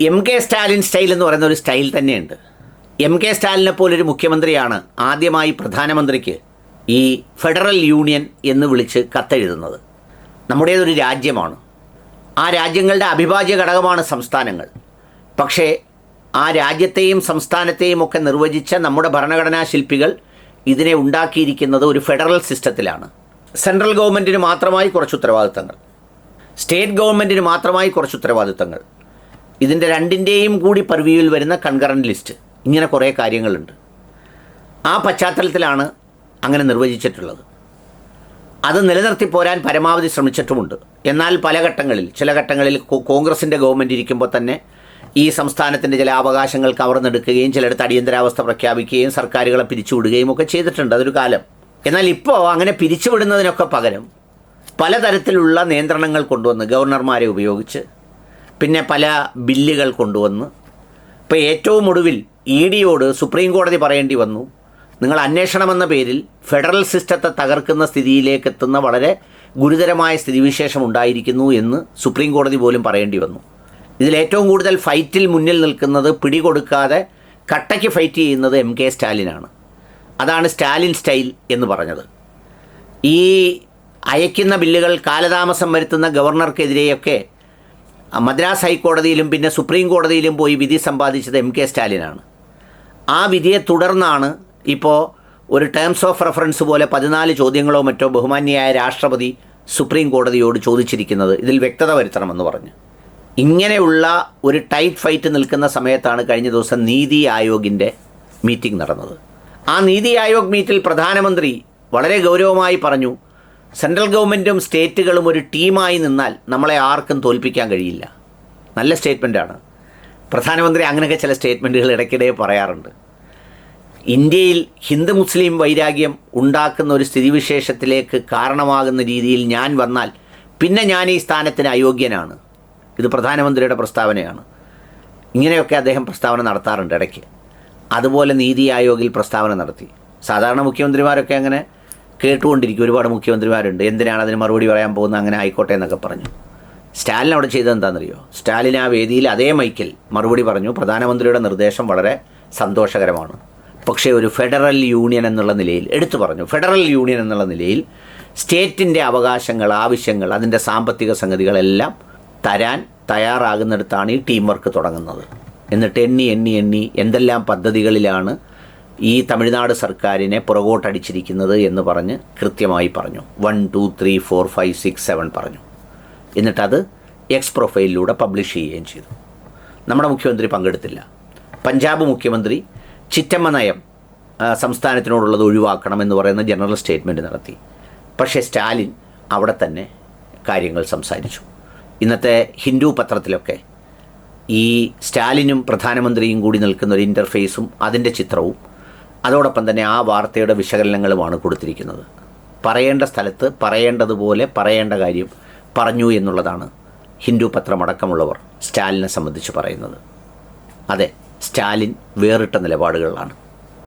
M K Stalin style എന്ന് പറയുന്ന ഒരു സ്റ്റൈൽ തന്നെയുണ്ട്. എം കെ സ്റ്റാലിനെ പോലൊരു മുഖ്യമന്ത്രിയാണ് ആദ്യമായി പ്രധാനമന്ത്രിക്ക് ഈ ഫെഡറൽ യൂണിയൻ എന്ന് വിളിച്ച് കത്തെഴുതുന്നത്. നമ്മുടേതൊരു രാജ്യമാണ്. ആ രാജ്യങ്ങളുടെ അഭിഭാജ്യ ഘടകമാണ് സംസ്ഥാനങ്ങൾ. പക്ഷേ ആ രാജ്യത്തെയും സംസ്ഥാനത്തെയും ഒക്കെ നിർവചിച്ച നമ്മുടെ ഭരണഘടനാ ശില്പികൾ ഇതിനെ ഉണ്ടാക്കിയിരിക്കുന്നത് ഒരു ഫെഡറൽ സിസ്റ്റത്തിലാണ്. സെൻട്രൽ ഗവൺമെന്റിന് മാത്രമായി കുറച്ച് ഉത്തരവാദിത്തങ്ങൾ. സ്റ്റേറ്റ് ഗവൺമെന്റിന് മാത്രമായി കുറച്ച് ഉത്തരവാദിത്തങ്ങൾ. ഇതിന്റെ രണ്ടിന്റെയും കൂടി പർവ്യൂവിൽ വരുന്ന കൺകറന്റ് ലിസ്റ്റ് ഇങ്ങനെ കുറേ കാര്യങ്ങളുണ്ട്. ആ പശ്ചാത്തലത്തിലാണ് അങ്ങനെ നിർവചിച്ചിട്ടുള്ളത്. അത് നിലനിർത്തി പോരാൻ പരമാവധി ശ്രമിച്ചിട്ടുമുണ്ട്. എന്നാൽ പല ഘട്ടങ്ങളിൽ ചില ഘട്ടങ്ങളിൽ കോൺഗ്രസിന്റെ ഗവൺമെന്റ് ഇരിക്കുമ്പോൾ തന്നെ ഈ സംസ്ഥാനത്തിന്റെ ചില അവകാശങ്ങൾ കവർന്നെടുക്കുകയും ചിലയിടത്ത് അടിയന്തരാവസ്ഥ പ്രഖ്യാപിക്കുകയും സർക്കാരുകളെ പിരിച്ചുവിടുകയും ഒക്കെ ചെയ്തിട്ടുണ്ട്. അതൊരു കാലം. എന്നാൽ ഇപ്പോൾ അങ്ങനെ പിരിച്ചുവിടുന്നതിനൊക്കെ പകരം പലതരത്തിലുള്ള നിയന്ത്രണങ്ങൾ കൊണ്ടുവന്ന് ഗവർണർമാരെ ഉപയോഗിച്ച് പിന്നെ പല ബില്ലുകൾ കൊണ്ടുവന്ന്. ഇപ്പോൾ ഏറ്റവും ഒടുവിൽ ഇ ഡിയോട് സുപ്രീം കോടതി പറയേണ്ടി വന്നു. നിങ്ങൾ അന്വേഷണമെന്ന പേരിൽ ഫെഡറൽ സിസ്റ്റത്തെ തകർക്കുന്ന സ്ഥിതിയിലേക്ക് എത്തുന്ന വളരെ ഗുരുതരമായ സ്ഥിതിവിശേഷം ഉണ്ടായിരിക്കുന്നു എന്ന് സുപ്രീം കോടതി പോലും പറയേണ്ടി വന്നു. ഇതിലേറ്റവും കൂടുതൽ ഫൈറ്റിൽ മുന്നിൽ നിൽക്കുന്നത് പിടികൊടുക്കാതെ കട്ടയ്ക്ക് ഫൈറ്റ് ചെയ്യുന്നത് എം കെ സ്റ്റാലിനാണ്. അതാണ് സ്റ്റാലിൻ സ്റ്റൈൽ എന്ന് പറഞ്ഞത്. ഈ അയക്കുന്ന ബില്ലുകൾ കാലതാമസം വരുത്തുന്ന ഗവർണർക്കെതിരെയൊക്കെ മദ്രാസ് ഹൈക്കോടതിയിലും പിന്നെ സുപ്രീം കോടതിയിലും പോയി വിധി സമ്പാദിച്ചത് എം കെ സ്റ്റാലിനാണ്. ആ വിധിയെ തുടർന്നാണ് ഇപ്പോൾ ഒരു ടേംസ് ഓഫ് റെഫറൻസ് പോലെ പതിനാല് ചോദ്യങ്ങളോ മറ്റോ ബഹുമാന്യയായ രാഷ്ട്രപതി സുപ്രീം കോടതിയോട് ചോദിച്ചിരിക്കുന്നത് ഇതിൽ വ്യക്തത വരുത്തണമെന്ന് പറഞ്ഞു. ഇങ്ങനെയുള്ള ഒരു ടൈറ്റ് ഫൈറ്റ് നിൽക്കുന്ന സമയത്താണ് കഴിഞ്ഞ ദിവസം നീതി ആയോഗിന്റെ മീറ്റിംഗ് നടന്നത്. ആ നീതി ആയോഗ് മീറ്റിൽ പ്രധാനമന്ത്രി വളരെ ഗൗരവമായി പറഞ്ഞു സെൻട്രൽ ഗവൺമെന്റും സ്റ്റേറ്റുകളും ഒരു ടീമായി നിന്നാൽ നമ്മളെ ആർക്കും തോൽപ്പിക്കാൻ കഴിയില്ല. നല്ല സ്റ്റേറ്റ്മെന്റാണ് പ്രധാനമന്ത്രി അങ്ങനെയൊക്കെ ചില സ്റ്റേറ്റ്മെന്റുകൾ ഇടയ്ക്കിടെ പറയാറുണ്ട്. ഇന്ത്യയിൽ ഹിന്ദു മുസ്ലിം വൈരാഗ്യം ഉണ്ടാക്കുന്ന ഒരു സ്ഥിതിവിശേഷത്തിലേക്ക് കാരണമാകുന്ന രീതിയിൽ ഞാൻ വന്നാൽ പിന്നെ ഞാൻ ഈ സ്ഥാനത്തിന് അയോഗ്യനാണ്. ഇത് പ്രധാനമന്ത്രിയുടെ പ്രസ്താവനയാണ്. ഇങ്ങനെയൊക്കെ അദ്ദേഹം പ്രസ്താവന നടത്താറുണ്ട് ഇടയ്ക്ക്. അതുപോലെ നീതി ആയോഗിൽ പ്രസ്താവന നടത്തി. സാധാരണ മുഖ്യമന്ത്രിമാരൊക്കെ അങ്ങനെ കേട്ടുകൊണ്ടിരിക്കും ഒരുപാട് മുഖ്യമന്ത്രിമാരുണ്ട്. എന്തിനാണ് അതിന് മറുപടി പറയാൻ പോകുന്നത്? അങ്ങനെ ആയിക്കോട്ടെ എന്നൊക്കെ പറഞ്ഞു. സ്റ്റാലിൻ അവിടെ ചെയ്തത് എന്താണെന്നറിയോ? സ്റ്റാലിൻ ആ വേദിയിൽ അതേ മൈക്കിൽ മറുപടി പറഞ്ഞു. പ്രധാനമന്ത്രിയുടെ നിർദ്ദേശം വളരെ സന്തോഷകരമാണ്. പക്ഷേ ഒരു ഫെഡറൽ യൂണിയൻ എന്നുള്ള നിലയിൽ എടുത്തു പറഞ്ഞു. ഫെഡറൽ യൂണിയൻ എന്നുള്ള നിലയിൽ സ്റ്റേറ്റിന്റെ അവകാശങ്ങൾ ആവശ്യങ്ങൾ അതിന്റെ സാമ്പത്തിക സംഗതികളെല്ലാം തരാൻ തയ്യാറാകുന്നിടത്താണ് ഈ ടീം വർക്ക് തുടങ്ങുന്നത്. എന്നിട്ട് എണ്ണി എണ്ണി എണ്ണി എന്തെല്ലാം പദ്ധതികളിലാണ് ഈ തമിഴ്നാട് സർക്കാരിനെ പുറകോട്ടടിച്ചിരിക്കുന്നത് എന്ന് പറഞ്ഞ് കൃത്യമായി പറഞ്ഞു. One two three four five six seven പറഞ്ഞു. എന്നിട്ടത് എക്സ് പ്രൊഫൈലിലൂടെ പബ്ലിഷ് ചെയ്യുകയും ചെയ്തു. നമ്മുടെ മുഖ്യമന്ത്രി പങ്കെടുത്തില്ല. പഞ്ചാബ് മുഖ്യമന്ത്രി ചിറ്റമ്മ നയം സംസ്ഥാനത്തിനോടുള്ളത് ഒഴിവാക്കണം എന്ന് പറയുന്ന ജനറൽ സ്റ്റേറ്റ്മെന്റ് നടത്തി. പക്ഷേ സ്റ്റാലിൻ അവിടെ തന്നെ കാര്യങ്ങൾ സംസാരിച്ചു. ഇന്നത്തെ ഹിന്ദു പത്രത്തിലൊക്കെ ഈ സ്റ്റാലിനും പ്രധാനമന്ത്രിയും കൂടി നിൽക്കുന്ന ഒരു ഇന്റർഫേസും അതിന്റെ ചിത്രവും അതോടൊപ്പം തന്നെ ആ വാർത്തയുടെ വിശകലനങ്ങളുമാണ് കൊടുത്തിരിക്കുന്നത്. പറയേണ്ട സ്ഥലത്ത് പറയേണ്ടതുപോലെ പറയേണ്ട കാര്യം പറഞ്ഞു എന്നുള്ളതാണ് ഹിന്ദു പത്രമടക്കമുള്ളവർ സ്റ്റാലിനെ സംബന്ധിച്ച് പറയുന്നത്. അതെ സ്റ്റാലിൻ വേറിട്ട നിലപാടുകളിലാണ്.